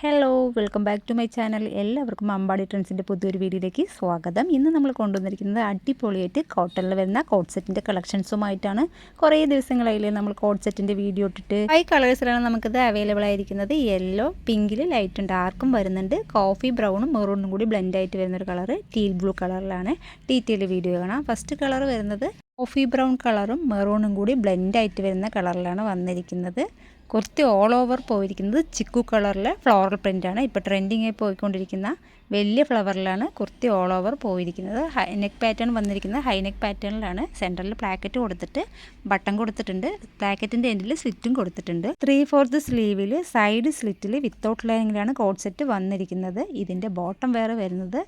Hello welcome back to my channel എല്ലാവർക്കും അമ്പാടി ട്രെൻഡ്സിന്റെ പുതിയൊരു വീഡിയോയിലേക്ക് സ്വാഗതം. ഇന്ന് നമ്മൾ കൊണ്ടുവന്നിരിക്കുന്നത് അടിപൊളിയായിട്ട് കോട്ടണിൽ വരുന്ന കോട്ട് സെറ്റിന്റെ കളക്ഷൻസുമായിട്ടാണ് കുറേ ദിവസങ്ങളായില്ലേ നമ്മൾ കോട്ട് സെറ്റിന്റെ വീഡിയോ ഇട്ടിട്ട്. ഹൈ കളേഴ്സിലാണ് നമുക്കിത് അവൈലബിൾ ആയിരിക്കുന്നത്. യെല്ലോ പിങ്കിൽ ലൈറ്റും ഡാർക്കും വരുന്നുണ്ട്. കോഫി ബ്രൗണും മെറൂണും കൂടി ബ്ലെൻഡ് ആയിട്ട് വരുന്നൊരു കളറ് ടീൽ ബ്ലൂ കളറിലാണ് ഡീറ്റെയിൽ വീഡിയോ കാണാം ഫസ്റ്റ് കളർ വരുന്നത് കോഫി ബ്രൗൺ കളറും മെറൂണും കൂടി ബ്ലെൻഡ് ആയിട്ട് വരുന്ന കളറിലാണ് വന്നിരിക്കുന്നത്. കുറച്ച് ഓൾ ഓവർ പോയിരിക്കുന്നത് ചിക്കു കളറിലെ ഫ്ലോറൽ പ്രിന്റാണ് ഇപ്പോൾ ട്രെൻഡിങ് ആയി പോയിക്കൊണ്ടിരിക്കുന്ന വലിയ ഫ്ലവറിലാണ് കുർത്തി ഓൾ ഓവർ പോയിരിക്കുന്നത്. ഹൈ നെക്ക് പാറ്റേൺ വന്നിരിക്കുന്നത് ഹൈ നെക്ക് പാറ്റേണിലാണ് സെന്ററിൽ പ്ലാക്കറ്റ് കൊടുത്തിട്ട് ബട്ടൺ കൊടുത്തിട്ടുണ്ട്. പ്ലാക്കറ്റിന്റെ എൻഡിൽ സ്ലിറ്റും കൊടുത്തിട്ടുണ്ട്. ത്രീ ഫോർത്ത് സ്ലീവിൽ സൈഡ് സ്ലിറ്റിൽ വിത്തൗട്ട് ലൈനിലാണ് കോഡ് സെറ്റ് വന്നിരിക്കുന്നത്. ഇതിന്റെ ബോട്ടം വേറെ വരുന്നത്.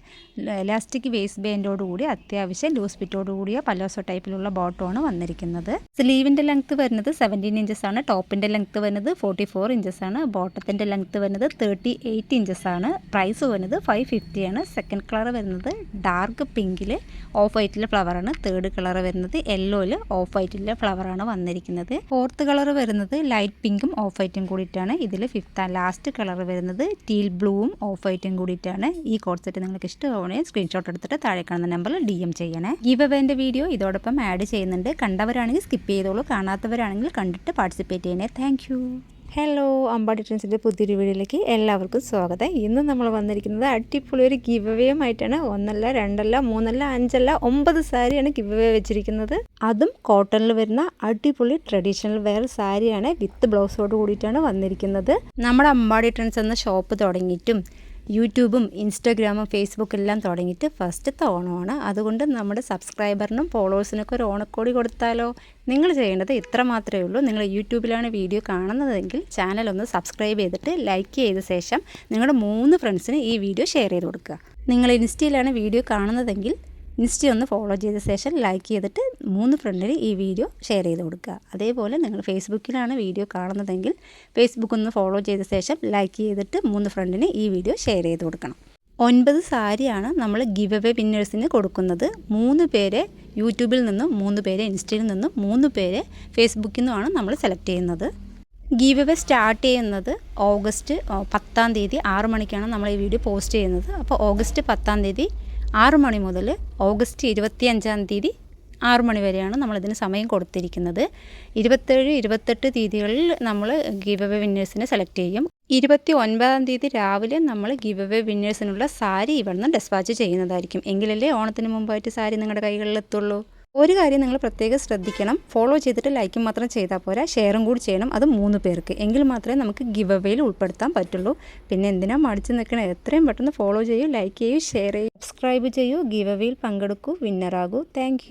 എലാസ്റ്റിക് വേസ്റ്റ് ബാൻഡോട് കൂടി അത്യാവശ്യം ലൂസ് ഫിറ്റോട് കൂടിയ പലോസോ ടൈപ്പിലുള്ള ബോട്ടമാണ് വന്നിരിക്കുന്നത്. സ്ലീവിന്റെ ലെങ്ത്ത് വരുന്നത് സെവന്റീൻ ഇഞ്ചസ് ആണ്. ടോപ്പിന്റെ ലെങ്ത്ത് വരുന്നത് ഫോർട്ടി ഫോർ ആണ്. ബോട്ടത്തിന്റെ ലെങ്ത്ത് വരുന്നത് തേർട്ടി എയ്റ്റ് ആണ്. പ്രൈസ് വരുന്നത് ഫൈവ് ഫിഫ്റ്റിയാണ് സെക്കൻഡ് കളർ വരുന്നത് ഡാർക്ക് പിങ്കിൽ ഓഫ് വൈറ്റിലെ ഫ്ലവറാണ് തേർഡ് കളർ വരുന്നത് യെല്ലോയിൽ ഓഫ് വൈറ്റിലെ ഫ്ലവറാണ് വന്നിരിക്കുന്നത്. ഫോർത്ത് കളർ വരുന്നത് ലൈറ്റ് പിങ്കും ഓഫ് വൈറ്റും കൂടിയിട്ടാണ്. ഇതിൽ ഫിഫ്ത്ത് ആൻഡ് ലാസ്റ്റ് കളർ വരുന്നത് ടീൽ ബ്ലൂവും ഓഫ് വൈറ്റും കൂടിയിട്ടാണ്. ഈ കോഡ് സെറ്റ് നിങ്ങൾക്ക് ഇഷ്ടമാണെങ്കിൽ സ്ക്രീൻഷോട്ട് എടുത്തിട്ട് താഴെ കാണുന്ന നമ്പറിൽ ഡി എം ചെയ്യണേ. ഗീവ് അവേന്റെ വീഡിയോ ഇതോടൊപ്പം ആഡ് ചെയ്യുന്നുണ്ട്. കണ്ടവരാണെങ്കിൽ സ്കിപ്പ് ചെയ്തോളൂ. കാണാത്തവരാണെങ്കിൽ കണ്ടിട്ട് പാർട്ടിസിപ്പേറ്റ് ചെയ്യണേ. താങ്ക് ഹലോ അമ്പാടി ട്രെൻസിന്റെ പുതിയൊരു വീഡിയോയിലേക്ക് എല്ലാവർക്കും സ്വാഗതം. ഇന്ന് നമ്മൾ വന്നിരിക്കുന്നത് അടിപൊളി ഒരു ഗിവ് അവേയുമായിട്ടാണ് ഒന്നല്ല രണ്ടല്ല മൂന്നല്ല അഞ്ചല്ല ഒമ്പത് സാരിയാണ് ഗിവവേ വെച്ചിരിക്കുന്നത്. അതും കോട്ടണിൽ വരുന്ന അടിപൊളി ട്രഡീഷണൽ വെയർ സാരിയാണ് വിത്ത് ബ്ലൗസോട് കൂടിയിട്ടാണ് വന്നിരിക്കുന്നത്. നമ്മുടെ അമ്പാടി ട്രെൻസ് എന്ന ഷോപ്പ് തുടങ്ങിയിട്ടും യൂട്യൂബും ഇൻസ്റ്റാഗ്രാമും ഫേസ്ബുക്കും എല്ലാം തുടങ്ങിയിട്ട് ഫസ്റ്റത്തെ ഓണമാണ് അതുകൊണ്ട് നമ്മുടെ സബ്സ്ക്രൈബറിനും ഫോളോവേഴ്സിനൊക്കെ ഒരു ഓണക്കോടി കൊടുത്താലോ? നിങ്ങൾ ചെയ്യേണ്ടത് ഇത്ര മാത്രമേ ഉള്ളൂ. നിങ്ങൾ യൂട്യൂബിലാണ് വീഡിയോ കാണുന്നതെങ്കിൽ ചാനൽ ഒന്ന് സബ്സ്ക്രൈബ് ചെയ്തിട്ട് ലൈക്ക് ചെയ്ത ശേഷം നിങ്ങളുടെ മൂന്ന് ഫ്രണ്ട്സിന് ഈ വീഡിയോ ഷെയർ ചെയ്ത് കൊടുക്കുക. നിങ്ങൾ ഇൻസ്റ്റയിലാണ് വീഡിയോ കാണുന്നതെങ്കിൽ ഇൻസ്റ്റ ഒന്ന് ഫോളോ ചെയ്ത ശേഷം ലൈക്ക് ചെയ്തിട്ട് മൂന്ന് ഫ്രണ്ടിന് ഈ വീഡിയോ ഷെയർ ചെയ്ത് കൊടുക്കുക. അതേപോലെ നിങ്ങൾ ഫേസ്ബുക്കിലാണ് വീഡിയോ കാണുന്നതെങ്കിൽ ഫേസ്ബുക്ക് ഒന്ന് ഫോളോ ചെയ്ത ശേഷം ലൈക്ക് ചെയ്തിട്ട് മൂന്ന് ഫ്രണ്ടിന് ഈ വീഡിയോ ഷെയർ ചെയ്ത് കൊടുക്കണം. ഒൻപത് സാരിയാണ് നമ്മൾ ഗിവ് അവേ വിന്നേഴ്സിന് കൊടുക്കുന്നത്. മൂന്ന് പേരെ യൂട്യൂബിൽ നിന്നും മൂന്ന് പേരെ ഇൻസ്റ്റയിൽ നിന്നും മൂന്ന് പേരെ ഫേസ്ബുക്കിൽ നിന്നുമാണ് നമ്മൾ സെലക്ട് ചെയ്യുന്നത്. ഗീവ് അവേ സ്റ്റാർട്ട് ചെയ്യുന്നത് ഓഗസ്റ്റ് പത്താം തീയതി ആറ് മണിക്കാണ് നമ്മൾ ഈ വീഡിയോ പോസ്റ്റ് ചെയ്യുന്നത്. അപ്പോൾ ഓഗസ്റ്റ് പത്താം തീയതി ആറ് മണി മുതൽ ഓഗസ്റ്റ് ഇരുപത്തി അഞ്ചാം തീയതി ആറ് മണി വരെയാണ് നമ്മളിതിന് സമയം കൊടുത്തിരിക്കുന്നത്. ഇരുപത്തേഴ് ഇരുപത്തെട്ട് തീയതികളിൽ നമ്മൾ ഗീവ് അവേ വിന്നേഴ്സിനെ സെലക്ട് ചെയ്യും. ഇരുപത്തി ഒൻപതാം തീയതി രാവിലെ നമ്മൾ ഗീവ് അവേ വിന്നേഴ്സിനുള്ള സാരി ഇവിടുന്ന് ഡെസ്പാച്ച് ചെയ്യുന്നതായിരിക്കും. എങ്കിലല്ലേ ഓണത്തിന് മുമ്പായിട്ട് സാരി നിങ്ങളുടെ കൈകളിൽ എത്തുള്ളൂ ഒരു കാര്യം നിങ്ങൾ പ്രത്യേകം ശ്രദ്ധിക്കണം. ഫോളോ ചെയ്തിട്ട് ലൈക്കും മാത്രം ചെയ്താൽ പോരാ. ഷെയറും കൂടി ചെയ്യണം. അത് മൂന്ന് പേർക്ക്. എങ്കിൽ മാത്രമേ നമുക്ക് ഗിവ് അവയിൽ ഉൾപ്പെടുത്താൻ പറ്റുള്ളൂ. പിന്നെ എന്തിനാ മടിച്ച് നിൽക്കണേ? എത്രയും പെട്ടെന്ന് ഫോളോ ചെയ്യൂ ലൈക്ക് ചെയ്യൂ ഷെയർ ചെയ്യൂ സബ്സ്ക്രൈബ് ചെയ്യൂ. ഗിവ് അവയിൽ പങ്കെടുക്കൂ. വിന്നറാകൂ താങ്ക്